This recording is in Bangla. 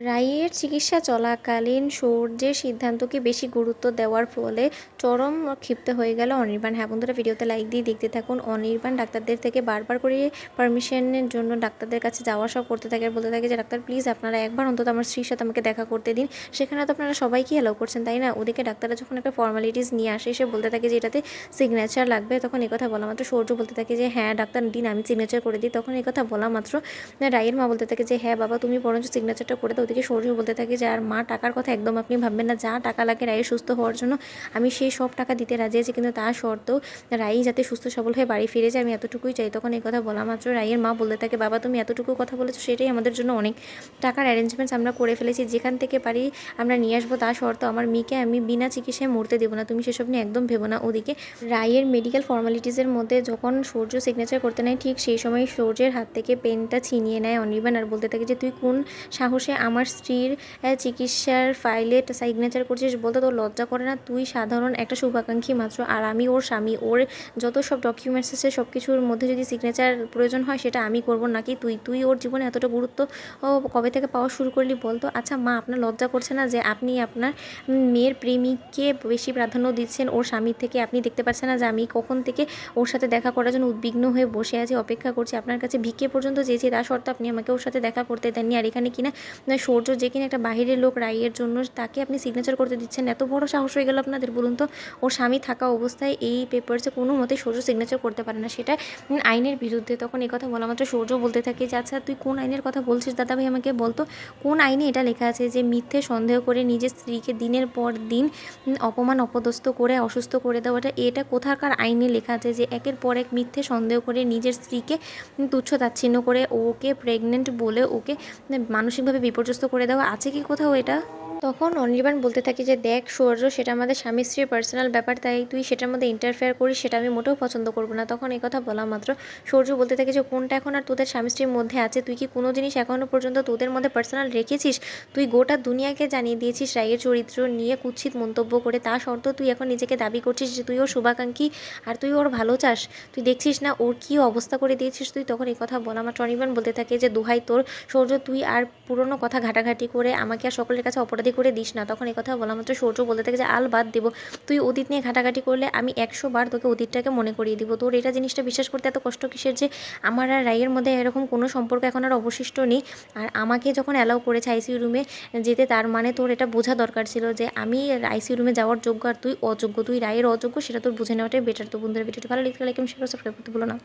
রাইয়ের চিকিৎসা চলাকালীন সূর্যের সিদ্ধান্তকে বেশি গুরুত্ব দেওয়ার ফলে চরম ক্ষিপ্ত হয়ে গেল অনির্বাণ। হ্যাঁ বন্ধুরা, ভিডিওতে লাইক দিয়ে দেখতে থাকুন। অনির্বাণ ডাক্তারদের থেকে বারবার করে পারমিশনের জন্য ডাক্তারদের কাছে যাওয়া, সব করতে থাকে বলতে থাকে যে, ডাক্তার প্লিজ আপনারা একবার অন্তত আমার স্ত্রীর সাথে আমাকে দেখা করতে দিন। সেখানে তো আপনারা সবাইকে অ্যালাউ করছেন, তাই না? ওদিকে ডাক্তাররা যখন একটা ফর্মালিটিস নিয়ে আসে, সে বলতে থাকে যে, এটাতে সিগনেচার লাগবে। তখন কথা বলা মাত্র সৌর্য বলতে থাকে যে হ্যাঁ ডাক্তার, দিন আমি সিগনেচার করে দিই। তখন কথা বলা মাত্র রায়ের মা বলতে থাকে যে হ্যাঁ বাবা, তুমি বরঞ্চ সিগনেচারটা করে দাও। ওদিকে সৌর্য বলতে থাকে যে, আর মা, টাকার কথা একদম আপনি ভাববেন না। যা টাকা লাগে রায়ের সুস্থ হওয়ার জন্য আমি সেই সব টাকা দিতে রাজি আছি। কিন্তু তার শর্তেও রাই যাতে সুস্থ সবল হয়ে বাড়ি ফিরে যায়, আমি এতটুকুই চাই। তখন এই কথা বলা মাত্র রায়ের মা বলতে থাকে, বাবা, তুমি এতটুকু কথা বলেছ সেটাই আমাদের জন্য অনেক টাকার অ্যারেঞ্জমেন্টস আমরা করে ফেলেছি। যেখান থেকে পারি আমরা নিয়ে আসব। তা শর্ত আমার মেয়েকে আমি বিনা চিকিৎসায় মরতে দেবো না। তুমি সেসব নিয়ে একদম ভেবো না। ওদিকে রায়ের মেডিকেল ফর্মালিটিসের মধ্যে যখন সূর্য সিগনেচার করতে নেয়, ঠিক সেই সময় সূর্যের হাত থেকে পেনটা ছিনিয়ে নেয় অনির্বাণ আর বলতে থাকে যে, তুই কোন সাহসে আমার স্ত্রীর চিকিৎসার ফাইলে সিগনেচার করছিস বলতে তোর লজ্জা করে না। তুই সাধারণ একটা শুভাকাঙ্ক্ষী মাত্র আর আমি ওর স্বামী। ওর যত সব ডকুমেন্টস আছে, সব কিছুর মধ্যে যদি সিগনেচার প্রয়োজন হয়, সেটা আমি করব নাকি তুই? তুই ওর জীবনে এতটা গুরুত্ব কবে থেকে পাওয়া শুরু করলি বলতো? আচ্ছা মা, আপনার লজ্জা করছে না যে আপনি আপনার মেয়ের প্রেমিককে বেশি প্রাধান্য দিচ্ছেন? ওর স্বামীর থেকে আপনি দেখতে পাচ্ছেন না যে আমি কখন থেকে ওর সাথে দেখা করার জন্য উদ্বিগ্ন হয়ে বসে আছি, অপেক্ষা করছি। আপনার কাছে ভিকে পর্যন্ত চেয়েছি, তা সত্ত্বেও আপনি আমাকে ওর সাথে দেখা করতে দেননি। আর এখানে কিনা, না সৌর্য যে কিনা একটা বাহিরের লোক রাইয়ের জন্য তাকে আপনি সিগনেচার করতে দিচ্ছেন। এত বড় সাহস হয়ে গেল আপনাদের, বলুন তো? ওর স্বামী থাকা অবস্থায় এই পেপারসে কোনো মতে সৌর্য সিগনেচার করতে পারে না। সেটা আইনের বিরুদ্ধে তখন এই কথা বলা মাত্র সৌর্য বলতে থাকে যে আচ্ছা তুই কোন আইনের কথা বলছিস দাদা ভাই আমাকে বলতো কোন আইনে এটা লেখা আছে যে, মিথ্যে সন্দেহ করে নিজের স্ত্রীকে দিনের পর দিন অপমান, অপদস্থ করে, অসুস্থ করে দেওয়াটা, এটা কোথাকার আইনে লেখা আছে যে, একের পর এক মিথ্যে সন্দেহ করে নিজের স্ত্রীকে তুচ্ছ তাচ্ছিন্ন করে ওকে প্রেগনেন্ট বলে ওকে মানসিকভাবে বিপর্যস্ত করে দেওয়া আছে কি কোথাও এটা? তখন অনির্বাণ বলতে থাকি যে, দেখ সৌর্য, সেটা আমাদের স্বামী স্ত্রীর পার্সোনাল ব্যাপার, তাই তুই সেটার মধ্যে ইন্টারফেয়ার করিস, সেটা আমি মোটেও পছন্দ করব না। তখন এই কথা বলা মাত্র। সৌর্য বলতে থাকে যে, কোনটা এখন আর তোদের স্বামী স্ত্রীর মধ্যে আছে? তুই কি কোনো জিনিস এখনও পর্যন্ত তোদের মধ্যে পার্সোনাল রেখেছিস? তুই গোটা দুনিয়াকে জানিয়ে দিয়েছিস রায়ের চরিত্র নিয়ে কুৎসিত মন্তব্য করে। তা সত্ত্বেও তুই এখন নিজেকে দাবি করছিস যে, তুই ওর শুভাকাঙ্ক্ষী আর তুই ওর ভালো চাস। তুই দেখছিস না ওর কী অবস্থা করে দিয়েছিস তুই? তখন এই কথা বলা মাত্র। অনির্বাণ বলতে থাকে যে, দোহাই তোর। সৌর্য, তুই আর পুরনো কথা ঘাটাঘাটি করে আমাকে আর সকলের কাছে অপরাধী করে দিস না। তখন কথা বলা মাত্র সৌর্য বলতে থাকে যে, আল, বাদ দেবো। তুই অতীত নিয়ে ঘাটাঘাটি করলে আমি একশো বার তোকে অতীতটাকে মনে করিয়ে দিব। তোর এটা জিনিসটা বিশ্বাস করতে এত কষ্ট কিসের যে, আমার আর রায়ের মধ্যে এরকম কোনো সম্পর্ক এখন আর অবশিষ্ট নেই। আর আমাকে যখন অ্যালাউ করেছে আইসিইউ রুমে যেতে, তার মানে তোর এটা বোঝা দরকার ছিল যে, আমি আইসিইউ রুমে যাওয়ার যোগ্য আর তুই অযোগ্য। তুই রায়ের অযোগ্য, সেটা তোর বুঝে নেওয়াটাই বেটার তো বন্ধুরা, ভিডিওটি ভালো লিখতে লাইক এবং শেয়ার সাবস্ক্রাইব করতে ভুলো না।